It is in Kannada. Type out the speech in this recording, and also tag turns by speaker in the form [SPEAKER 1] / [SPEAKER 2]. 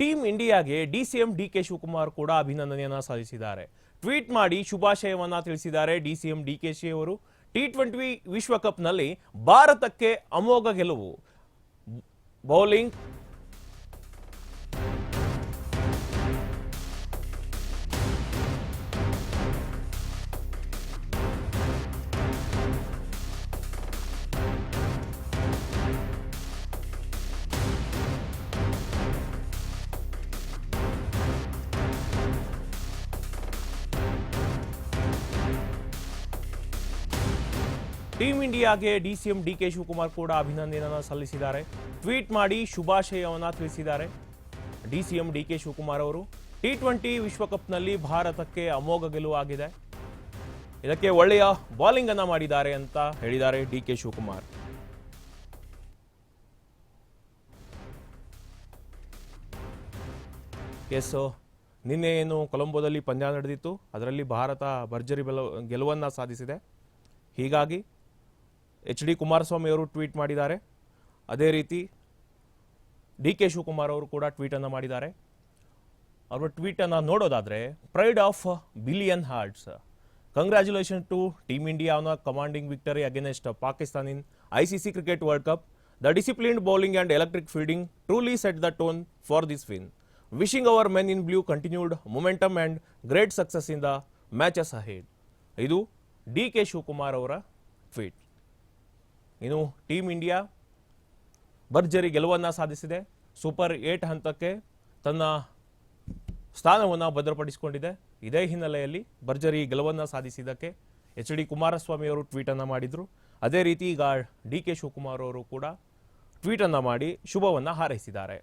[SPEAKER 1] ಟೀಮ್ ಇಂಡಿಯಾಗೆ D DCM D K Shivakumar ಕೂಡ ಅಭಿನಂದನೆಯನ್ನ ಸಲ್ಲಿಸಿದ್ದಾರೆ ಟ್ವೀಟ್ ಮಾಡಿ ಶುಭಾಶಯವನ್ನ ತಿಳಿಸಿದ್ದಾರೆ ಡಿಸಿಎಂ ಡಿ ಕೆ ಶಿ ಅವರು. ಟಿ ಟ್ವೆಂಟಿ ವಿಶ್ವಕಪ್ನಲ್ಲಿ ಭಾರತಕ್ಕೆ ಅಮೋಘ ಗೆಲುವು. ಬೌಲಿಂಗ್ ಟೀಮ್ ಇಂಡಿಯಾಗೆ ಡಿಸಿಎಂ ಡಿ ಕೆ ಶಿವಕುಮಾರ್ ಕೂಡ ಅಭಿನಂದನೆಯನ್ನು ಸಲ್ಲಿಸಿದ್ದಾರೆ. ಟ್ವೀಟ್ ಮಾಡಿ ಶುಭಾಶಯವನ್ನು ತಿಳಿಸಿದ್ದಾರೆ. ಡಿಸಿಎಂ ಡಿ ಕೆ ಶಿವಕುಮಾರ್ ಅವರು. ಟಿ ಟ್ವೆಂಟಿ ವಿಶ್ವಕಪ್ನಲ್ಲಿ ಭಾರತಕ್ಕೆ ಅಮೋಘ ಗೆಲುವಾಗಿದೆ ಇದಕ್ಕೆ ಒಳ್ಳೆಯ ಬೌಲಿಂಗ್ ಅನ್ನು ಮಾಡಿದ್ದಾರೆ ಅಂತ ಹೇಳಿದ್ದಾರೆ ಡಿ ಕೆ ಶಿವಕುಮಾರ್. ಎಸ್ ನಿನ್ನೆ ಏನು ಕೊಲಂಬೋದಲ್ಲಿ ಪಂದ್ಯ ನಡೆದಿತ್ತು. ಅದರಲ್ಲಿ ಭಾರತ ಭರ್ಜರಿ ಬೆಲ ಗೆಲುವನ್ನು ಸಾಧಿಸಿದೆ. ಹೀಗಾಗಿ ಎಚ್ ಡಿ ಕುಮಾರಸ್ವಾಮಿ ಅವರು ಟ್ವೀಟ್ ಮಾಡಿದ್ದಾರೆ. ಅದೇ ರೀತಿ ಡಿ ಕೆ ಶಿವಕುಮಾರ್ ಅವರು ಕೂಡ ಟ್ವೀಟನ್ನು ಮಾಡಿದ್ದಾರೆ. ಅವರ ಟ್ವೀಟನ್ನು ನೋಡೋದಾದರೆ pride of billion hearts congratulation to team India on a commanding victory against Pakistan in I C C cricket world cup the disciplined bowling and electric fielding truly set the tone for this win wishing our men in blue continued momentum and great success in the matches ahead ಇದು ಡಿ ಕೆ ಶಿವಕುಮಾರ್ ಅವರ ಟ್ವೀಟ್ ಇನ್ನು ಟೀಮ್ ಇಂಡಿಯಾ ಭರ್ಜರಿ ಗೆಲುವನ್ನು ಸಾಧಿಸಿದೆ. ಸೂಪರ್ ಏಟ್ ಹಂತಕ್ಕೆ ತನ್ನ ಸ್ಥಾನವನ್ನು ಭದ್ರಪಡಿಸಿಕೊಂಡಿದೆ. ಇದೇ ಹಿನ್ನೆಲೆಯಲ್ಲಿ ಭರ್ಜರಿ ಗೆಲುವನ್ನು ಸಾಧಿಸಿದ್ದಕ್ಕೆ ಎಚ್ ಡಿ ಕುಮಾರಸ್ವಾಮಿ ಅವರು ಟ್ವೀಟನ್ನು ಮಾಡಿದರು. ಅದೇ ರೀತಿ ಈಗ ಡಿ ಕೆ ಶಿವಕುಮಾರ್ ಅವರು ಕೂಡ ಟ್ವೀಟನ್ನು ಮಾಡಿ ಶುಭವನ್ನು ಹಾರೈಸಿದ್ದಾರೆ.